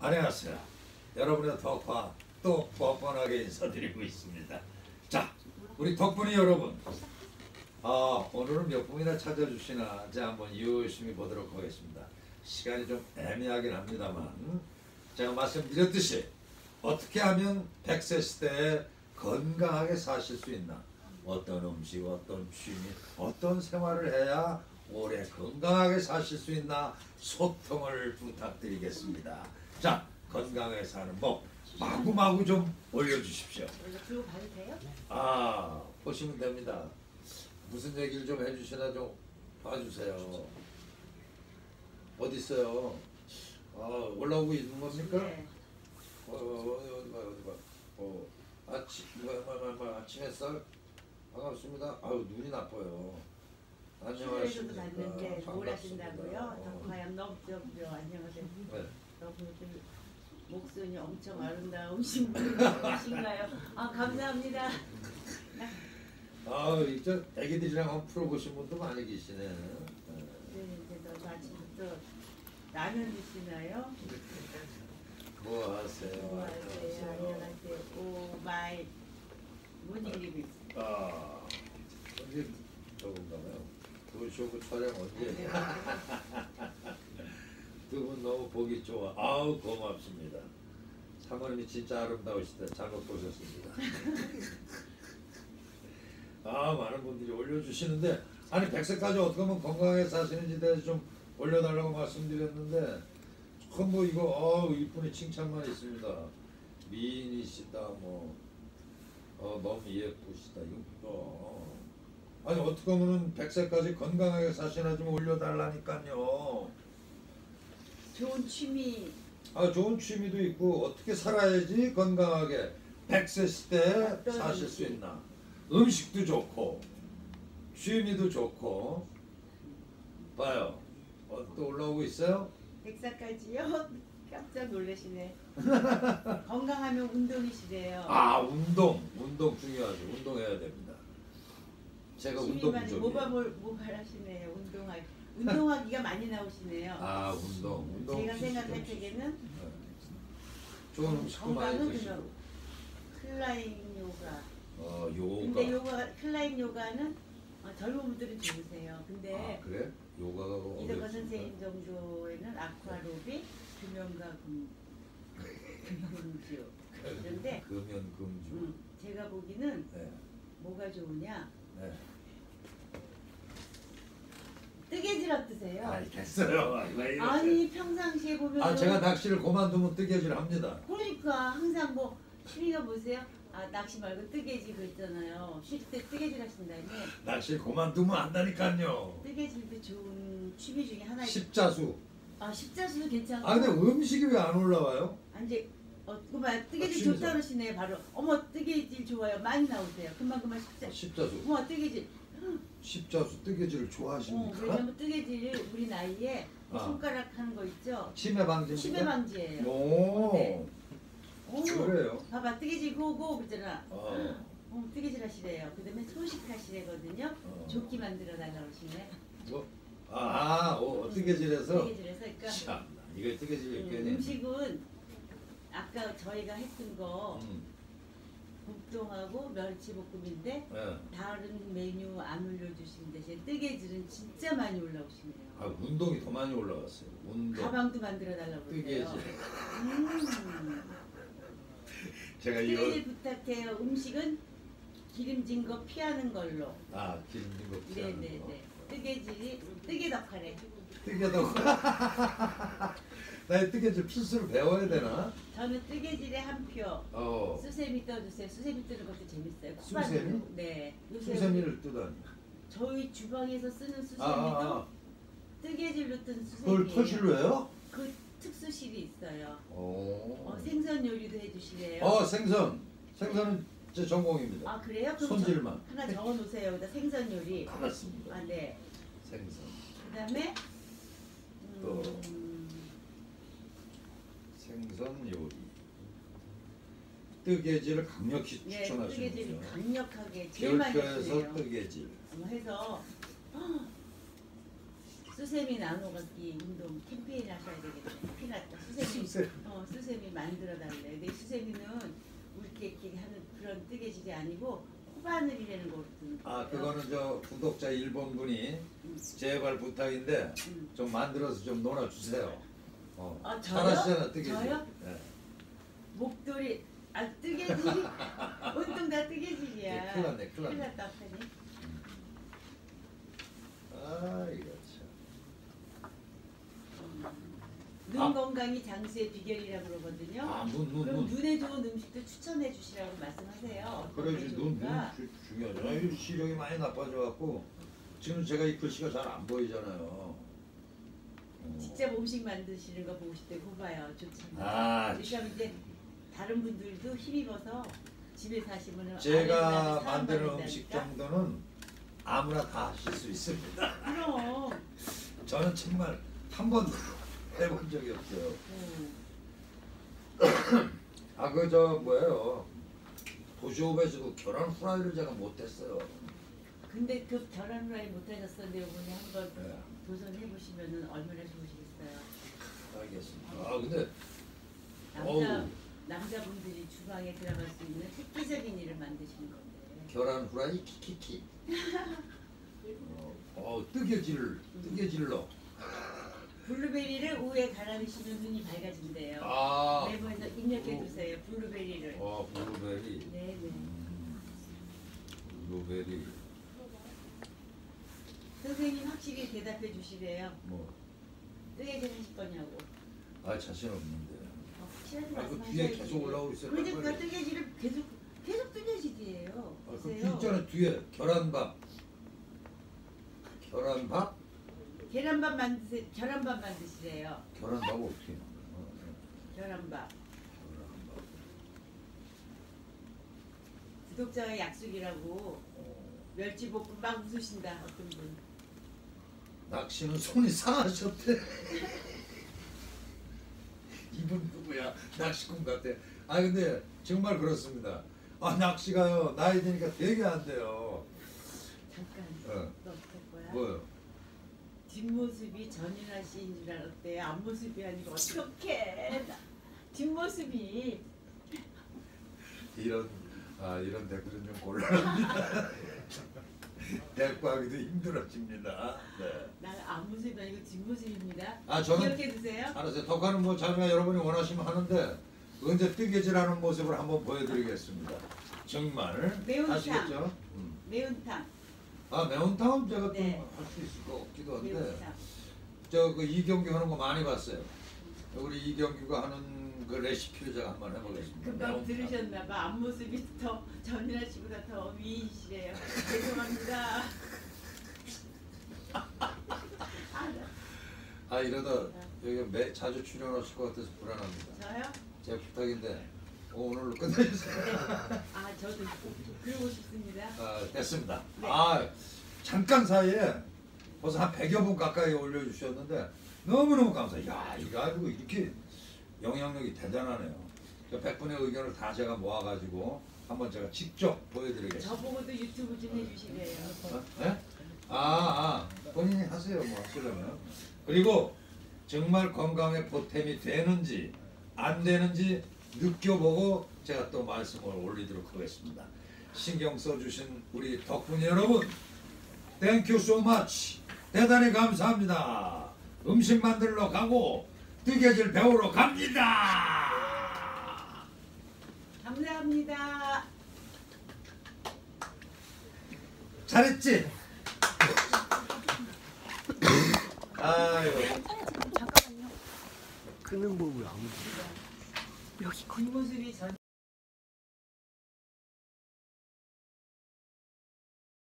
안녕하세요. 여러분의 덕화 또 뻔뻔하게 인사드리고 있습니다. 자, 우리 덕분이 여러분. 아, 오늘은 몇 분이나 찾아주시나 자 한번 열심히 보도록 하겠습니다. 시간이 좀 애매하긴 합니다만 제가 말씀드렸듯이 어떻게 하면 100세 시대에 건강하게 사실 수 있나 어떤 음식, 어떤 취미, 어떤 생활을 해야 오래 건강하게 사실 수 있나 소통을 부탁드리겠습니다. 자, 건강하게 사는 법 마구마구 좀 올려주십시오. 들고 가도 돼요? 아, 보시면 됩니다. 무슨 얘기를 좀 해주시나 좀 봐주세요. 어디 있어요? 아, 올라오고 있는 겁니까? 네. 어, 어디 어디 봐 어디 봐. 어, 아침 뭐야 아침 햇살 반갑습니다. 아유 눈이 나빠요. 안녕하십니까. 봤는데 뭘 반갑습니다. 하신다고요? 어, 덕화양 너브저브요 안녕하세요. 네. 너분들 목소리 엄청 아름다우신 분이신가요? 아 감사합니다. 아, 이제 애기들이랑 한번 풀어보신 분도 많이 계시네. 네. 네, 이제 너 아침부터 라면 드시나요? 뭐 하세요? 안녕하세요. 안녕하세요. 오 마이 모닝리뷰. 아, 언제 저건가 봐요. 도쇼그 촬영 언제? 너무 보기 좋아. 아우 고맙습니다. 사모님이 진짜 아름다우시다. 잘못 보셨습니다. 아 많은 분들이 올려주시는데 아니 100세까지 어떻게 하면 건강하게 사시는지 대해서 좀 올려달라고 말씀드렸는데 참뭐 이거 어우 이쁜이 칭찬만 있습니다. 미인이시다 뭐 어, 너무 예쁘시다 이거 뭐 아니 어떻게 하면은 100세까지 건강하게 사시나 좀 올려달라니까요. 좋은 취미 아 좋은 취미도 있고 어떻게 살아야지 건강하게 100세 시대에 어떤 사실 수? 있나 음식도 좋고 취미도 좋고 봐요 어, 또 올라오고 있어요? 백사까지요? 깜짝 놀라시네. 건강하면 운동이시래요. 아 운동 운동 중요하죠 운동해야 됩니다 제가 운동 부족이에요 모발을 모발하시네요. 운동하 운동하기가 많이 나오시네요. 아 운동 운동 제가 생각할. 때는 네. 좋은 건강은 그냥 클라인 요가. 어 요가 근데 요가 클라인 요가는 어, 젊은 분들은 좋으세요. 아 근데 그래? 요가가 이덕화 어렵습니까? 선생님 정도에는 아쿠아로빅, 금연과 금, 금주 그런데 금연 금주 음, 제가 보기는 네. 뭐가 좋으냐 네. 뜨개질 어떠세요? 아니 됐어요. 왜 이러세요? 아니 평상시에 보면 아 제가 낚시를 그만두면 뜨개질 합니다. 그러니까 항상 뭐 취미가 뭐세요? 아 낚시 말고 뜨개질 그랬잖아요. 쉴 때 뜨개질 하신다니 낚시 그만두면 안다니까요. 뜨개질도 좋은 취미 중에 하나. 십자수. 아 십자수도 괜찮고. 아 근데 음식이 왜 안 올라와요? 아, 이제 어 그만 아, 뜨개질 취미죠. 좋다 그러시네 바로. 어머 뜨개질 좋아요. 많이 나오세요. 금방 금방 십자. 십자수. 어머 뜨개질. 십자수 뜨개질을 어 좋아하십니까? 왜냐면 뜨개질 우리 나이에 아. 손가락 하는 거 있죠. 치매 방지입니까? 치매 방지예요. 오. 네. 오, 그래요. 봐봐 뜨개질 고고 그러잖아. 어. 어, 뜨개질 하시래요. 그다음에 소식 하시래거든요. 어. 조끼 만들어 달라고 하시네. 뭐? 아, 어, 뜨개질해서. 뜨개질해서 그러니까 참, 이거 뜨개질 음, 있겠네. 음식은 아까 저희가 했던 거 음. 국동하고 멸치볶음인데 예. 다른 메뉴 안 올려주신 대신 뜨개질은 진짜 많이 올라오시네요. 아 운동이 더 많이 올라갔어요. 운동. 가방도 만들어 달라고 뜨개질. 그러세요. 음, 제가 이거 뜨개질 부탁해요. 음식은 기름진 거 피하는 걸로. 아 기름진 거 피하는 네네네. 거. 뜨개질이 뜨개 덕하래. 뜨개도 나 뜨개질 필수로 배워야 되나? 저는 뜨개질에 한 표. 어 수세미 떠주세요. 수세미 뜨는 것도 재밌어요. 수세미? 네. 요새 수세미를 뜨다니. 저희 주방에서 쓰는 수세미도 아, 아, 아. 뜨개질로 뜬 그걸 수세미예요. 터실로 해요? 그 특수실이 있어요. 오. 어, 생선 요리도 해주시래요. 어 생선. 생선은 제 전공입니다. 아 그래요? 손질만. 저, 하나 적어놓으세요. 여기다 생선 요리. 알았습니다. 아 네. 생선. 그다음에 또. 음, 생선 요리. 뜨개질을 강력히 네, 추천하시는 뜨개질 거죠. 강력하게 제일 많이 겨울표에서 쓰네요. 뜨개질. 뭐 해서 헉, 수세미 나눠 갖기 운동 캠페인 하셔야 되겠네. 큰일 났다. 수세미. 수세. 어, 만들어 달래. 근데 수세미는 우리 이렇게 하는 그런 뜨개질이 아니고 코바늘이라는 거거든요. 아 그거는 저 구독자 일본 분이 제발 부탁인데 음. 좀 만들어서 좀 놀아주세요. 어. 아, 저요? 잘하시잖아 뜨개질. 저요? 네. 목도리 아 뜨개질 온통 다 뜨개질이야. 네, 큰일 났네, 큰일 났네. 큰일 났다 하니. 아 이거 참. 눈 아. 건강이 장수의 비결이라고 그러거든요. 아 눈 눈 그럼 눈. 눈에 좋은 음식도 추천해 주시라고 말씀하세요. 그래야지 눈, 눈 좋을까? 주- 중요하잖아. 이 시력이 많이 나빠져갖고 지금 제가 이 글씨가 잘 안 보이잖아요. 어. 직접 음식 만드시는 거 보고 싶대 그봐요 좋잖아요. 아, 그러니까 이제 다른 분들도 힘입어서 집에서 하시면 제가 만드는 음식 정도는 아무나 다 하실 수 있습니다. 그럼 저는 정말 한 번도 해본 적이 없어요. 음. 아그 저 뭐예요? 도시오베에서도 계란 후라이를 제가 못했어요. 근데 그 계란 후라이 못하셨었는데 이번에 한번 네. 도전해 보시면 얼마나 좋으시겠어요. 알겠습니다. 아 근데 남자 어우. 남자분들이 주방에 들어갈 수 있는 획기적인 일을 만드시는 건데. 계란 후라이 키키키. 어, 어 뜨개질 뜨개질러. 블루베리를 우에 갈아주시면 눈이 밝아진대요. 아. 메모해서 입력해 두세요. 블루베리를. 어 블루베리. 네네. 음, 블루베리 선생님 확실히 대답해 주시래요. 뭐. 뜨개질 하실 거냐고. 아 자신 없는데. 어, 확실하게 아, 그 말씀하셔야지. 뒤에 계속 올라오고 있어요. 그러니까 빨리. 뜨개질을 계속 계속 뜨개질이에요. 아, 그 보세요. 있잖아 뒤에 계란밥. 계란밥? 계란밥 만드세 계란밥 만드시래요. 계란밥 어떻게? 어, 계란밥. 계란밥. 구독자의 약속이라고 어, 멸치볶음 막 웃으신다 어떤 분. 낚시는 손이 상하셨대. 이분 누구야? 낚시꾼 같아. 아 근데 정말 그렇습니다. 아 낚시가요 나이 드니까 되게 안 돼요. 잠깐. 어. 너 어떨 거야? 뭐요? 뒷모습이 전인아 씨인 줄 알았대. 앞모습이 아니고 어떻게? 뒷모습이 이런 아 이런 댓글은 좀 곤란합니다. 대꾸하기도 힘들어집니다. 네. 나 앞모습이 아니고 뒷모습입니다. 아, 저는- 기억해 두세요. 알았어요. 덕화는 뭐 자기가 여러분이 원하시면 하는데 언제 뜨개질하는 모습을 한번 보여드리겠습니다. 정말 매운탕. 아시겠죠? 음. 매운탕. 아 매운탕은 제가 네. 좀할수 있을 것 같기도 한데 매운탕. 저그 이경규 하는 거 많이 봤어요. 우리 이경규가 하는 그 레시피를 제가 한번 해보겠습니다. 금방 매운탕. 들으셨나 봐. 앞모습이 더 전인아 씨보다 더 위이시래요. 죄송합니다. 아, 아 이러다 여기 매, 자주 출연하실 것 같아서 불안합니다. 저요? 제 부탁인데 오늘로 끝내주세요. 아 저도 그러고 싶습니다. 아, 됐습니다. 네. 아 잠깐 사이에 벌써 한 100여 분 가까이 올려주셨는데 너무너무 감사해요. 야 이거 가지고 이렇게 영향력이 대단하네요. 저 100분의 의견을 다 제가 모아가지고 한번 제가 직접 보여드리겠습니다. 저보고도 유튜브 좀 해주시래요. 어? 네? 아, 아, 본인이 하세요, 뭐 하시려면. 그리고 정말 건강에 보탬이 되는지 안 되는지 느껴보고 제가 또 말씀을 올리도록 하겠습니다. 신경 써주신 우리 덕분이 여러분, 땡큐 so much. 대단히 감사합니다. 음식 만들러 가고 뜨개질 배우러 갑니다. 감사합니다. 잘했지? 아유. 잠깐만요. 끄는 법을 아무도 뒷모습이 전